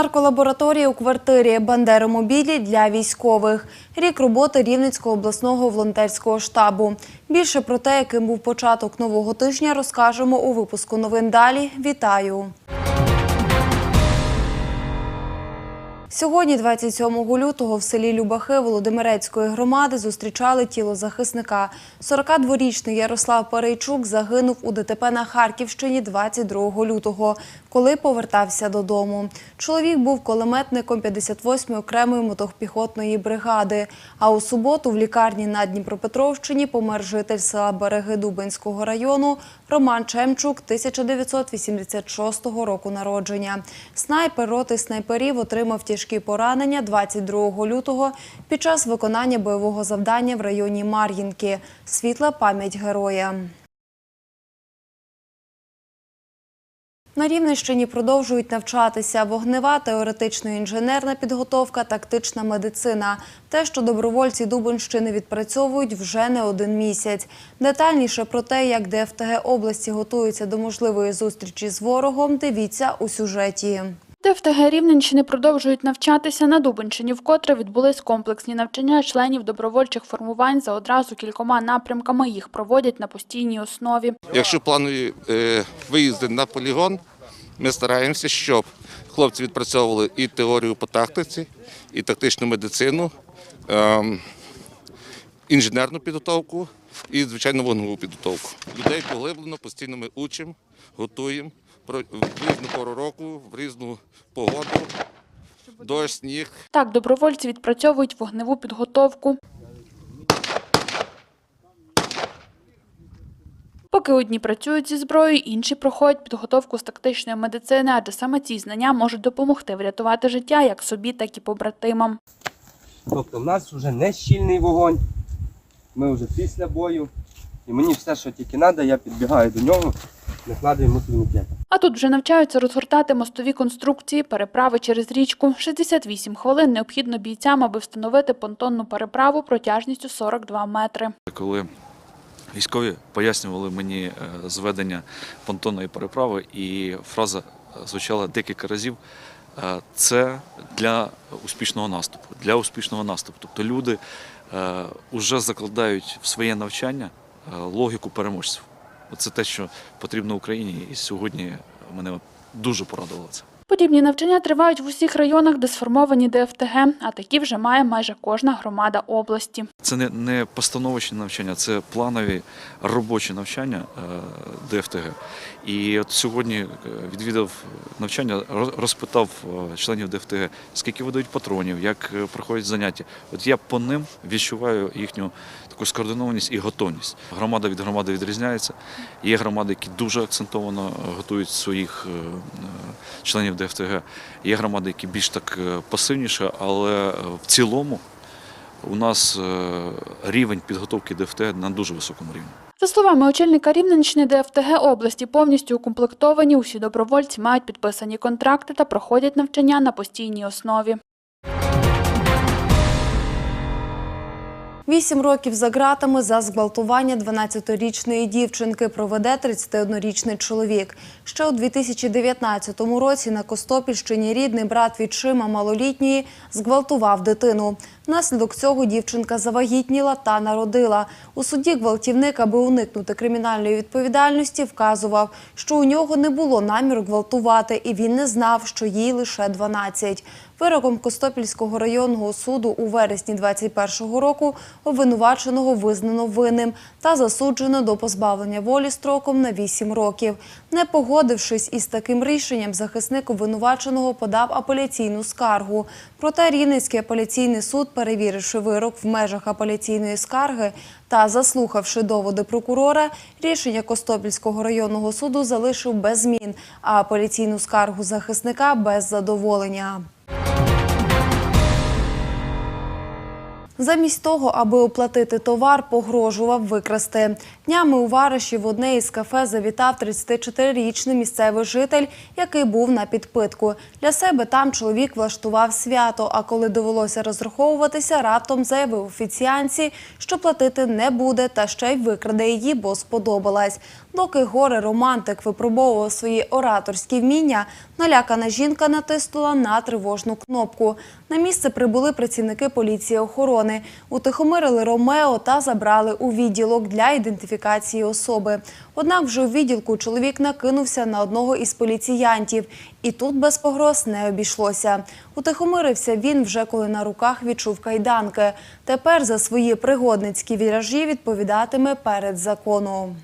Нарколабораторія у квартирі Бандеромобілі для військових. Рік роботи Рівненського обласного волонтерського штабу. Більше про те, яким був початок нового тижня, розкажемо у випуску новин далі. Вітаю! Сьогодні, 27 лютого, в селі Любахи Володимирецької громади зустрічали тіло захисника. 42-річний Ярослав Парейчук загинув у ДТП на Харківщині 22 лютого, коли повертався додому. Чоловік був кулеметником 58-ї окремої мотопіхотної бригади. А у суботу в лікарні на Дніпропетровщині помер житель села Береги Дубинського району Роман Чемчук 1986 року народження. Снайпер роти снайперів отримав тяжкі поранення 22 лютого під час виконання бойового завдання в районі Мар'їнки. Світла пам'ять героя. На Рівненщині продовжують навчатися вогнева, теоретично-інженерна підготовка, тактична медицина. Те, що добровольці Дубинщини відпрацьовують вже не один місяць. Детальніше про те, як ДФТГ області готуються до можливої зустрічі з ворогом, дивіться у сюжеті. ДФТГ Рівненщини продовжують навчатися на Дубинщині, вкотре відбулись комплексні навчання членів добровольчих формувань за одразу кількома напрямками. Їх проводять на постійній основі. Якщо планує е, виїзди на полігон, ми стараємося, щоб хлопці відпрацьовували і теорію по тактиці, і тактичну медицину, ем, інженерну підготовку і, звичайно, вогневу підготовку. Людей поглиблено, постійно ми учимо, готуємо в різну пору року, в різну погоду, дощ, сніг. Так, добровольці відпрацьовують вогневу підготовку. Поки одні працюють зі зброєю, інші проходять підготовку з тактичної медицини, адже саме ці знання можуть допомогти врятувати життя як собі, так і побратимам. Тобто в нас вже не щільний вогонь, ми вже після бою. І мені все, що тільки треба, я підбігаю до нього, накладаю йому. А тут вже навчаються розгортати мостові конструкції, переправи через річку. 68 хвилин необхідно бійцям, аби встановити понтонну переправу протяжністю 42 метри. Коли військові пояснювали мені е, зведення понтонної переправи, і фраза звучала декілька разів. е, Це для успішного наступу. Для успішного наступу. Тобто люди вже закладають в своє навчання е, логіку переможців. Це те, що потрібно Україні, і сьогодні мене дуже порадувало це. Подібні навчання тривають в усіх районах, де сформовані ДФТГ, а такі вже має майже кожна громада області. Це не, не постановочні навчання, це планові робочі навчання е, ДФТГ. І от сьогодні е, відвідав навчання, розпитав е, членів ДФТГ, скільки видають патронів, як проходять заняття. От я по ним відчуваю їхню таку скоординованість і готовність. Громада від громади відрізняється. Є громади, які дуже акцентовано готують своїх е, е, ФТГ. Є громади, які більш так е, пасивніше, але е, в цілому у нас е, рівень підготовки ДФТ на дуже високому рівні. За словами очільника Рівненщини, ДФТГ області повністю укомплектовані. Усі добровольці мають підписані контракти та проходять навчання на постійній основі. Вісім років за ґратами за зґвалтування 12-річної дівчинки проведе 31-річний чоловік. Ще у 2019 році на Костопільщині рідний брат відчима малолітньої зґвалтував дитину. Внаслідок цього дівчинка завагітніла та народила. У суді гвалтівник, аби уникнути кримінальної відповідальності, вказував, що у нього не було наміру гвалтувати, і він не знав, що їй лише 12. Вироком Костопільського районного суду у вересні 2021 року обвинуваченого визнано винним та засуджено до позбавлення волі строком на 8 років. Не погодившись із таким рішенням, захисник обвинуваченого подав апеляційну скаргу. Проте Рівненський апеляційний суд, перевіривши вирок в межах апеляційної скарги та заслухавши доводи прокурора, рішення Костопільського районного суду залишив без змін, а апеляційну скаргу захисника без задоволення. Bye. Замість того, аби оплатити товар, погрожував викрасти. Днями у Вариші в одне із кафе завітав 34-річний місцевий житель, який був на підпитку. Для себе там чоловік влаштував свято, а коли довелося розраховуватися, раптом заявив офіціанці, що платити не буде та ще й викраде її, бо сподобалась. Доки горе романтик випробовував свої ораторські вміння, налякана жінка натиснула на тривожну кнопку. На місце прибули працівники поліції охорони, утихомирили Ромео та забрали у відділок для ідентифікації особи. Однак вже у відділку чоловік накинувся на одного із поліціянтів. І тут без погроз не обійшлося. Утихомирився він вже коли на руках відчув кайданки. Тепер за свої пригодницькі віражі відповідатиме перед законом.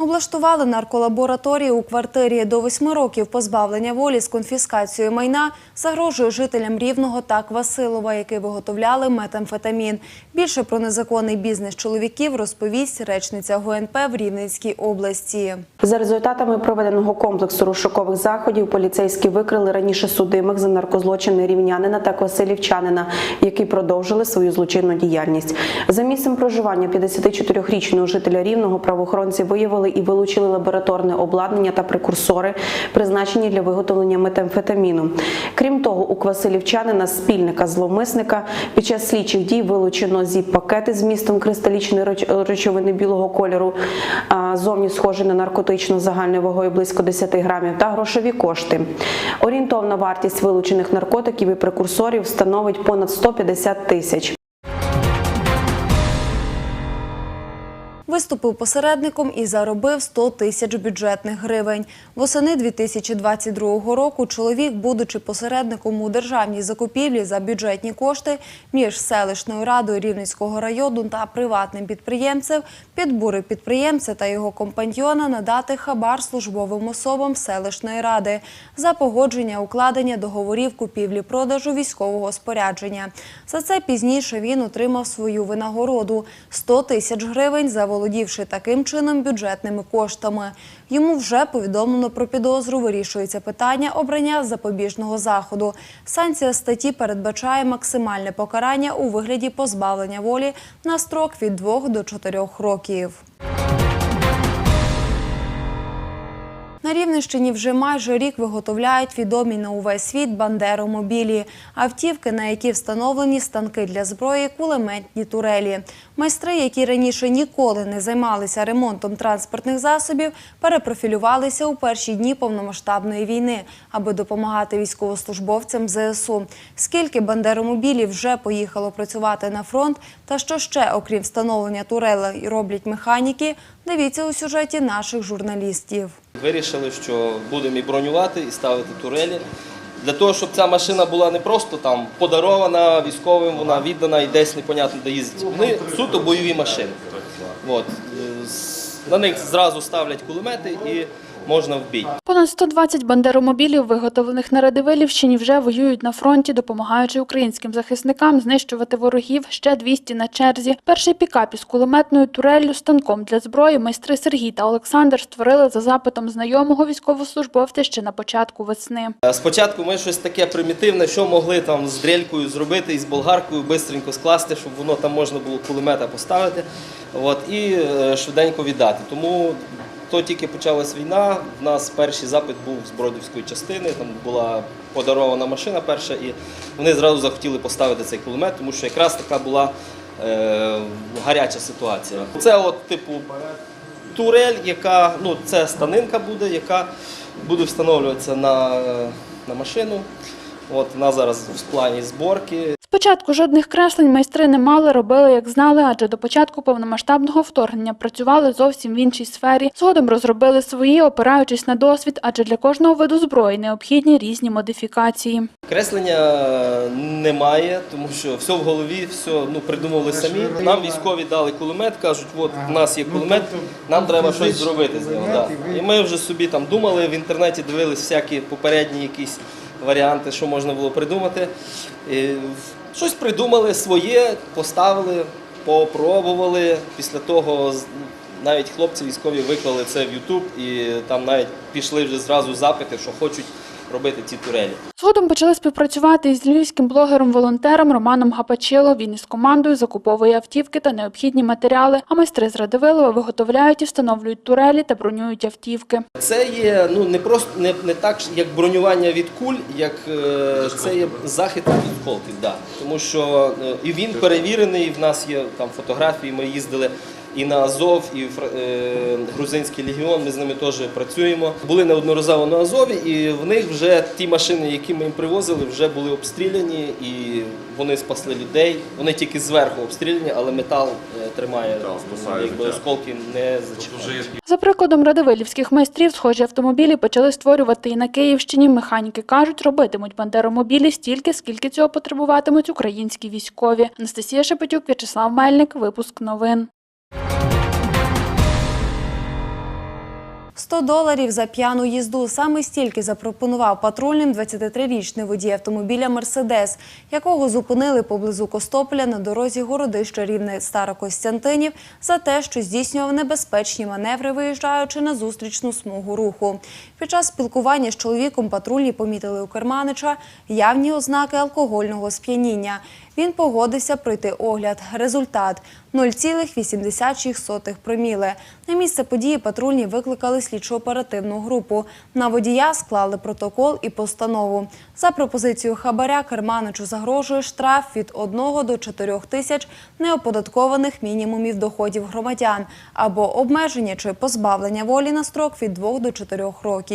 Облаштували нарколабораторію у квартирі до восьми років позбавлення волі з конфіскацією майна загрожує жителям Рівного та Квасилова, які виготовляли метамфетамін. Більше про незаконний бізнес чоловіків розповість речниця ГУНП в Рівненській області. За результатами проведеного комплексу розшукових заходів поліцейські викрили раніше судимих за наркозлочини рівнянина та квасилівчанина, які продовжили свою злочинну діяльність. За місцем проживання 54-річного жителя рівного правоохоронці виявили і вилучили лабораторне обладнання та прекурсори, призначені для виготовлення метамфетаміну. Крім того, у квасилівчанина спільника зловмисника під час слідчих дій вилучено зіп-пакети з містом кристалічної речовини білого кольору, зовні схожі на наркотичну загальною вагою близько 10 грамів та грошові кошти. Орієнтовна вартість вилучених наркотиків і прекурсорів становить понад 150 тисяч. Виступив посередником і заробив 100 тисяч бюджетних гривень. Восени 2022 року чоловік, будучи посередником у державній закупівлі за бюджетні кошти між селищною радою Рівненського району та приватним підприємцем, підбурив підприємця та його компаньйона надати хабар службовим особам селищної ради за погодження укладення договорів купівлі-продажу військового спорядження. За це пізніше він отримав свою винагороду – 100 тисяч гривень, заволодівши таким чином бюджетними коштами. Йому вже повідомлено про підозру. Вирішується питання обрання запобіжного заходу. Санкція статті передбачає максимальне покарання у вигляді позбавлення волі на строк від 2 до 4 років. На Рівненщині вже майже рік виготовляють відомі на увесь світ бандеромобілі – автівки, на які встановлені станки для зброї, кулеметні турелі. Майстри, які раніше ніколи не займалися ремонтом транспортних засобів, перепрофілювалися у перші дні повномасштабної війни, аби допомагати військовослужбовцям ЗСУ. Скільки бандеромобілів вже поїхало працювати на фронт, та що ще, окрім встановлення турелей, роблять механіки, дивіться у сюжеті наших журналістів. Вирішили, що будемо і бронювати, і ставити турелі. Для того, щоб ця машина була не просто там подарована військовим, вона віддана і десь непонятно де їздить. Вони суто бойові машини. От. На них зразу ставлять кулемети і можна в бій. Понад 120 бандеромобілів, виготовлених на Радивилівщині, вже воюють на фронті, допомагаючи українським захисникам знищувати ворогів. Ще 200 на черзі. Перший пікап із кулеметною туреллю, станком для зброї майстри Сергій та Олександр створили за запитом знайомого військовослужбовця ще на початку весни. Е, Спочатку ми щось таке примітивне, що могли там з дрелькою зробити і з болгаркою швидко скласти, щоб воно там можна було кулемета поставити от, і е, швиденько віддати. Тому то тільки почалась війна, в нас перший запит був з Бродівської частини, там була подарована машина перша, і вони зразу захотіли поставити цей кулемет, тому що якраз така була е, гаряча ситуація. Це от типу турель, яка ну це станинка буде, яка буде встановлюватися на, на машину. От вона зараз в плані зборки. Спочатку жодних креслень майстри не мали, робили як знали, адже до початку повномасштабного вторгнення працювали зовсім в іншій сфері. Згодом розробили свої, опираючись на досвід, адже для кожного виду зброї необхідні різні модифікації. Креслення немає, тому що все в голові, все ну, придумали самі. Нам військові дали кулемет, кажуть, от в нас є кулемет, нам треба щось зробити з нього. Да. І ми вже собі там думали, в інтернеті дивились всякі попередні якісь варіанти, що можна було придумати. І щось придумали своє, поставили, попробували. Після того навіть хлопці військові виклали це в YouTube і там навіть пішли вже зразу запити, що хочуть робити ці турелі. Згодом почали співпрацювати із львівським блогером-волонтером Романом Гапачило. Він із командою закуповує автівки та необхідні матеріали, а майстри з Радивилова виготовляють і встановлюють турелі та бронюють автівки. Це є ну не просто не, не так, як бронювання від куль, як е, це є захист від осколків. Да. Тому що е, і він перевірений. В нас є там фотографії. Ми їздили і на Азов, і Фра- е, Грузинський легіон. Ми з ними теж працюємо. Були неодноразово на Азові, і в них вже ті машини, які ми їм привозили, вже були обстріляні, і вони спасли людей. Вони тільки зверху обстріляні, але метал е, тримає, якби осколки не зачіпають. За прикладом радивилівських майстрів, схожі автомобілі почали створювати і на Київщині. Механіки кажуть, робитимуть бандеромобілі стільки, скільки цього потребуватимуть українські військові. Анастасія Шепетюк, В'ячеслав Мельник. Випуск новин. 100 доларів за п'яну їзду. Саме стільки запропонував патрульним 23-річний водій автомобіля «Мерседес», якого зупинили поблизу Костополя на дорозі городища Рівне Старокостянтинів за те, що здійснював небезпечні маневри, виїжджаючи на зустрічну смугу руху. Під час спілкування з чоловіком патрульні помітили у керманича явні ознаки алкогольного сп'яніння. Він погодився пройти огляд. Результат 0,86 проміле. На місце події патрульні викликали слідчо-оперативну групу. На водія склали протокол і постанову. За пропозицією хабаря керманичу загрожує штраф від 1 до 4 тисяч неоподаткованих мінімумів доходів громадян або обмеження чи позбавлення волі на строк від 2 до 4 років.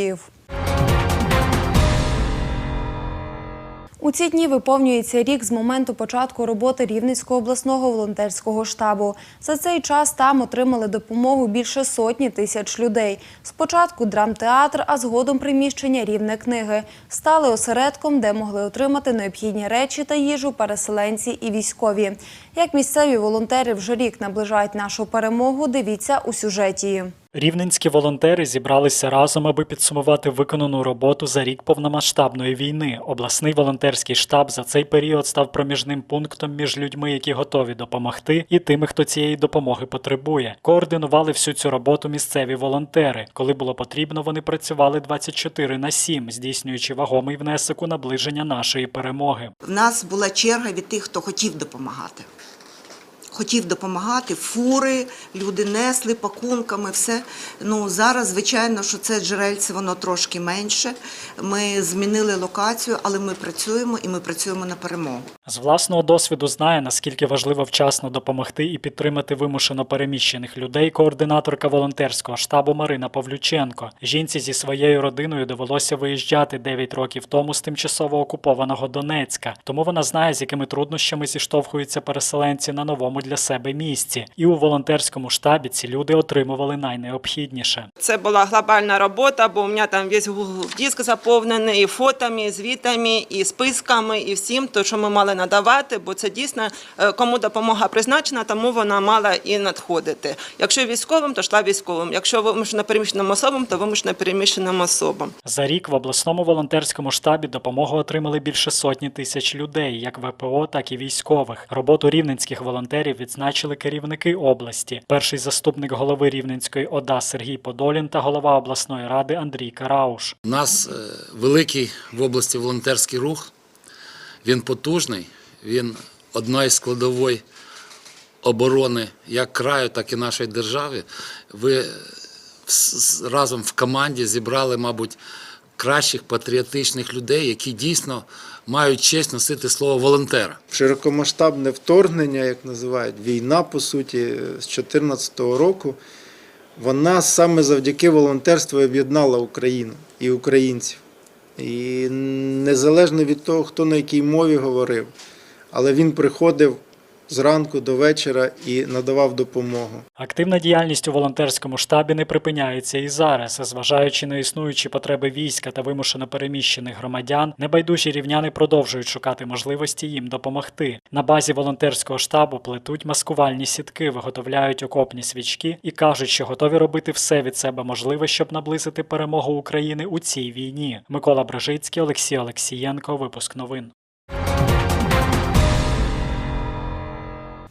У ці дні виповнюється рік з моменту початку роботи Рівненського обласного волонтерського штабу. За цей час там отримали допомогу більше сотні тисяч людей. Спочатку драмтеатр, а згодом приміщення рівне книги стали осередком, де могли отримати необхідні речі та їжу переселенці і військові. Як місцеві волонтери вже рік наближають нашу перемогу, дивіться у сюжеті. Рівненські волонтери зібралися разом, аби підсумувати виконану роботу за рік повномасштабної війни. Обласний волонтерський штаб за цей період став проміжним пунктом між людьми, які готові допомогти, і тими, хто цієї допомоги потребує. Координували всю цю роботу місцеві волонтери. Коли було потрібно, вони працювали 24 на 7, здійснюючи вагомий внесок у наближення нашої перемоги. В нас була черга від тих, хто хотів допомагати. Хотів допомагати, фури, люди несли пакунками, все. Ну зараз, звичайно, що це джерельце, воно трошки менше. Ми змінили локацію, але ми працюємо і ми працюємо на перемогу. З власного досвіду знає, наскільки важливо вчасно допомогти і підтримати вимушено переміщених людей координаторка волонтерського штабу Марина Павлюченко. Жінці зі своєю родиною довелося виїжджати 9 років тому з тимчасово окупованого Донецька. Тому вона знає, з якими труднощами зіштовхуються переселенці на новому для себе місці. І у волонтерському штабі ці люди отримували найнеобхідніше. Це була глобальна робота, бо у мене там весь Google диск заповнений і фотами, і звітами, і списками, і всім, то що ми мали надавати, бо це дійсно е, кому допомога призначена, тому вона мала і надходити. Якщо військовим, то йшла військовим. Якщо вимушено переміщеним особам, то вимушено переміщеним особам. За рік в обласному волонтерському штабі допомогу отримали більше сотні тисяч людей, як ВПО, так і військових. Роботу рівненських волонтерів відзначили керівники області. Перший заступник голови Рівненської ОДА Сергій Подолін та голова обласної ради Андрій Карауш. У нас е, великий в області волонтерський рух. Він потужний, він одна із складової оборони як краю, так і нашої держави. Ви с- разом в команді зібрали, мабуть, кращих патріотичних людей, які дійсно мають честь носити слово волонтера. широкомасштабне вторгнення, як називають, війна, по суті, з 2014 року, вона саме завдяки волонтерству об'єднала Україну і українців. І незалежно від того, хто на якій мові говорив, але він приходив зранку до вечора і надавав допомогу. Активна діяльність у волонтерському штабі не припиняється і зараз, зважаючи на існуючі потреби війська та вимушено переміщених громадян, небайдужі рівняни продовжують шукати можливості їм допомогти. На базі волонтерського штабу плетуть маскувальні сітки, виготовляють окопні свічки і кажуть, що готові робити все від себе можливе, щоб наблизити перемогу України у цій війні. Микола Брижицький, Олексій Олексієнко. Випуск новин.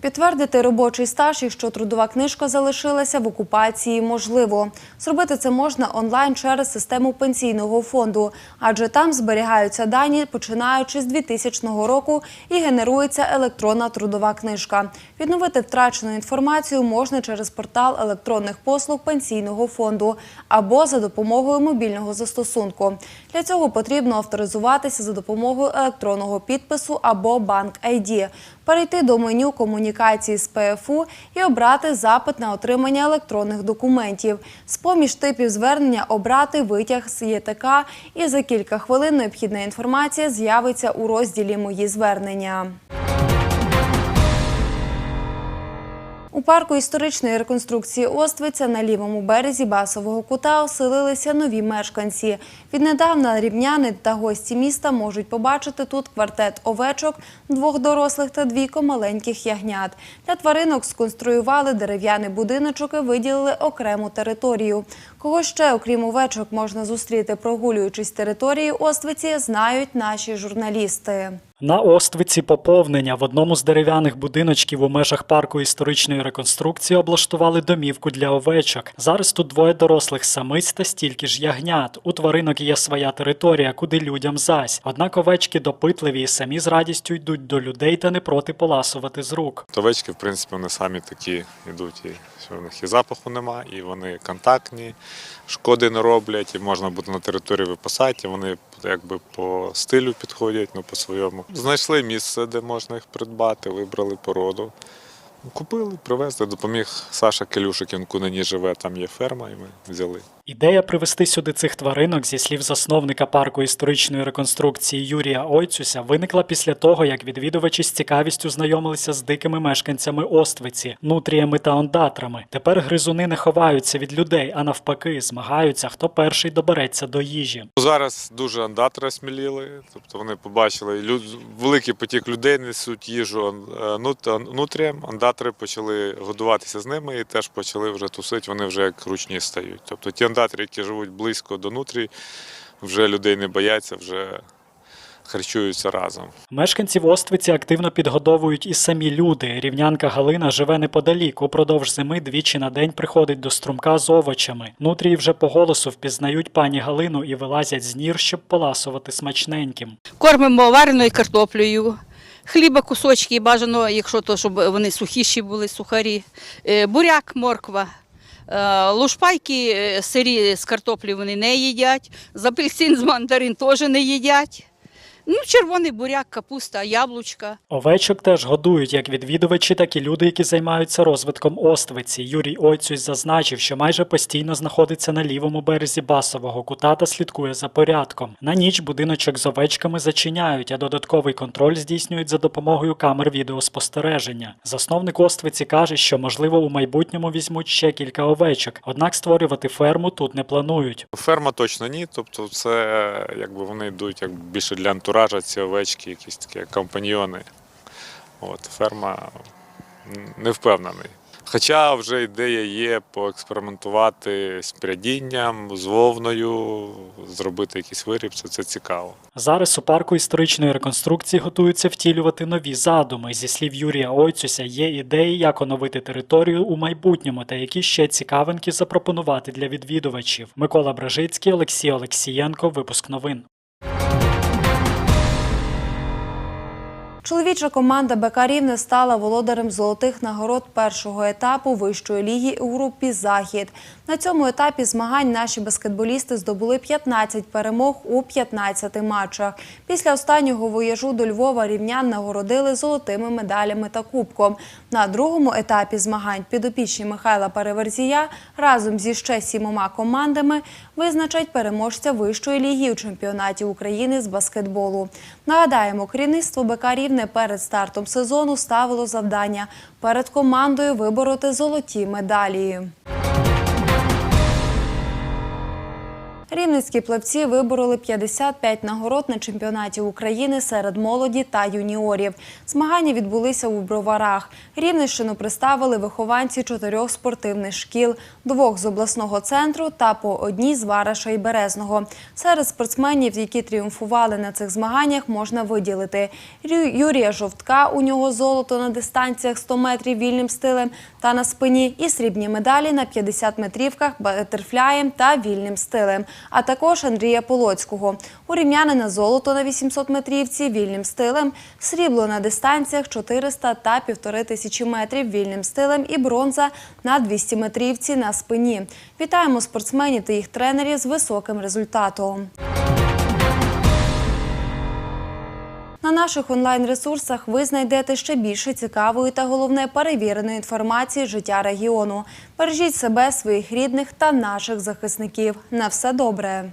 Підтвердити робочий стаж, якщо трудова книжка залишилася в окупації, можливо. Зробити це можна онлайн через систему пенсійного фонду, адже там зберігаються дані, починаючи з 2000 року, і генерується електронна трудова книжка. Відновити втрачену інформацію можна через портал електронних послуг пенсійного фонду або за допомогою мобільного застосунку. Для цього потрібно авторизуватися за допомогою електронного підпису або банк ID, перейти до меню комунікації з ПФУ і обрати запит на отримання електронних документів. З-поміж типів звернення обрати витяг з ЄТК і за кілька хвилин необхідна інформація з'явиться у розділі Мої звернення. У парку історичної реконструкції Оствиця на лівому березі Басового кута оселилися нові мешканці. Віднедавна рівняни та гості міста можуть побачити тут квартет овечок, двох дорослих та двійко маленьких ягнят. Для тваринок сконструювали дерев'яний будиночок і виділили окрему територію. Кого ще, окрім овечок, можна зустріти, прогулюючись територією Оствиці, знають наші журналісти. На Оствиці поповнення в одному з дерев'яних будиночків у межах парку історичної реконструкції облаштували домівку для овечок. Зараз тут двоє дорослих самиць та стільки ж ягнят. У тваринок є своя територія, куди людям зась. Однак овечки допитливі і самі з радістю йдуть до людей та не проти поласувати з рук. Овечки, в принципі, вони самі такі йдуть, і в них і запаху нема, і вони контактні, шкоди не роблять, і можна буде на території випасати, і вони якби по стилю підходять, ну по своєму. Знайшли місце, де можна їх придбати, вибрали породу. Купили, привезли, допоміг Саша Келюшик, він Кунині живе, там є ферма, і ми взяли. Ідея привезти сюди цих тваринок, зі слів засновника парку історичної реконструкції Юрія Ойцюся, виникла після того, як відвідувачі з цікавістю знайомилися з дикими мешканцями Оствиці, нутріями та ондатрами. Тепер гризуни не ховаються від людей, а навпаки, змагаються, хто перший добереться до їжі. Зараз дуже андатри сміліли, тобто вони побачили люд... великий потік людей несуть їжу е, нут- нутріям, андатри почали годуватися з ними і теж почали вже тусити, вони вже як ручні стають. Тобто ті андатри, які живуть близько до нутрій, вже людей не бояться, вже харчуються разом. Мешканців Оствиці активно підгодовують і самі люди. Рівнянка Галина живе неподалік. Упродовж зими двічі на день приходить до струмка з овочами. Нутрії вже по голосу впізнають пані Галину і вилазять з нір, щоб поласувати смачненьким. Кормимо вареною картоплею, хліба кусочки, бажано, якщо то, щоб вони сухіші були, сухарі, Е, буряк, морква. Е, Лушпайки е, сирі з картоплі вони не їдять, з апельсин з мандарин теж не їдять. Ну, червоний буряк, капуста, яблучка. Овечок теж годують як відвідувачі, так і люди, які займаються розвитком Оствиці. Юрій Ойцюсь зазначив, що майже постійно знаходиться на лівому березі басового кута та слідкує за порядком. На ніч будиночок з овечками зачиняють, а додатковий контроль здійснюють за допомогою камер відеоспостереження. Засновник Оствиці каже, що можливо у майбутньому візьмуть ще кілька овечок, однак створювати ферму тут не планують. Ферма точно ні, тобто це якби вони йдуть як більше для антуража, ці овечки, якісь такі компаньйони. От, ферма не впевнений. Хоча вже ідея є поекспериментувати з прядінням, з вовною, зробити якийсь виріб, це, це цікаво. Зараз у парку історичної реконструкції готуються втілювати нові задуми. Зі слів Юрія Ойцюся, є ідеї, як оновити територію у майбутньому та які ще цікавинки запропонувати для відвідувачів. Микола Бражицький, Олексій Олексієнко. Випуск новин. Чоловіча команда БК Рівне стала володарем золотих нагород першого етапу вищої ліги у групі Захід. На цьому етапі змагань наші баскетболісти здобули 15 перемог у 15 матчах. Після останнього вояжу до Львова рівнян нагородили золотими медалями та кубком. На другому етапі змагань підопічні Михайла Переверзія разом зі ще сімома командами визначать переможця вищої ліги у чемпіонаті України з баскетболу. Нагадаємо, керівництво БК Рівне перед стартом сезону ставило завдання перед командою вибороти золоті медалі. Рівненські плавці вибороли 55 нагород на чемпіонаті України серед молоді та юніорів. Змагання відбулися у Броварах. Рівненщину представили вихованці чотирьох спортивних шкіл, двох з обласного центру та по одній з Вараша і Березного. Серед спортсменів, які тріумфували на цих змаганнях, можна виділити Юрія Жовтка. У нього золото на дистанціях 100 метрів вільним стилем та на спині, і срібні медалі на 50 метрівках батерфляєм та вільним стилем, а також Андрія Полоцького. У рівнянина золото на 800 метрівці вільним стилем, срібло на дистанціях 400 та 1500 метрів вільним стилем і бронза на 200 метрівці на спині. Вітаємо спортсменів та їх тренерів з високим результатом. На наших онлайн-ресурсах ви знайдете ще більше цікавої та головне перевіреної інформації життя регіону. Бережіть себе, своїх рідних та наших захисників. На все добре.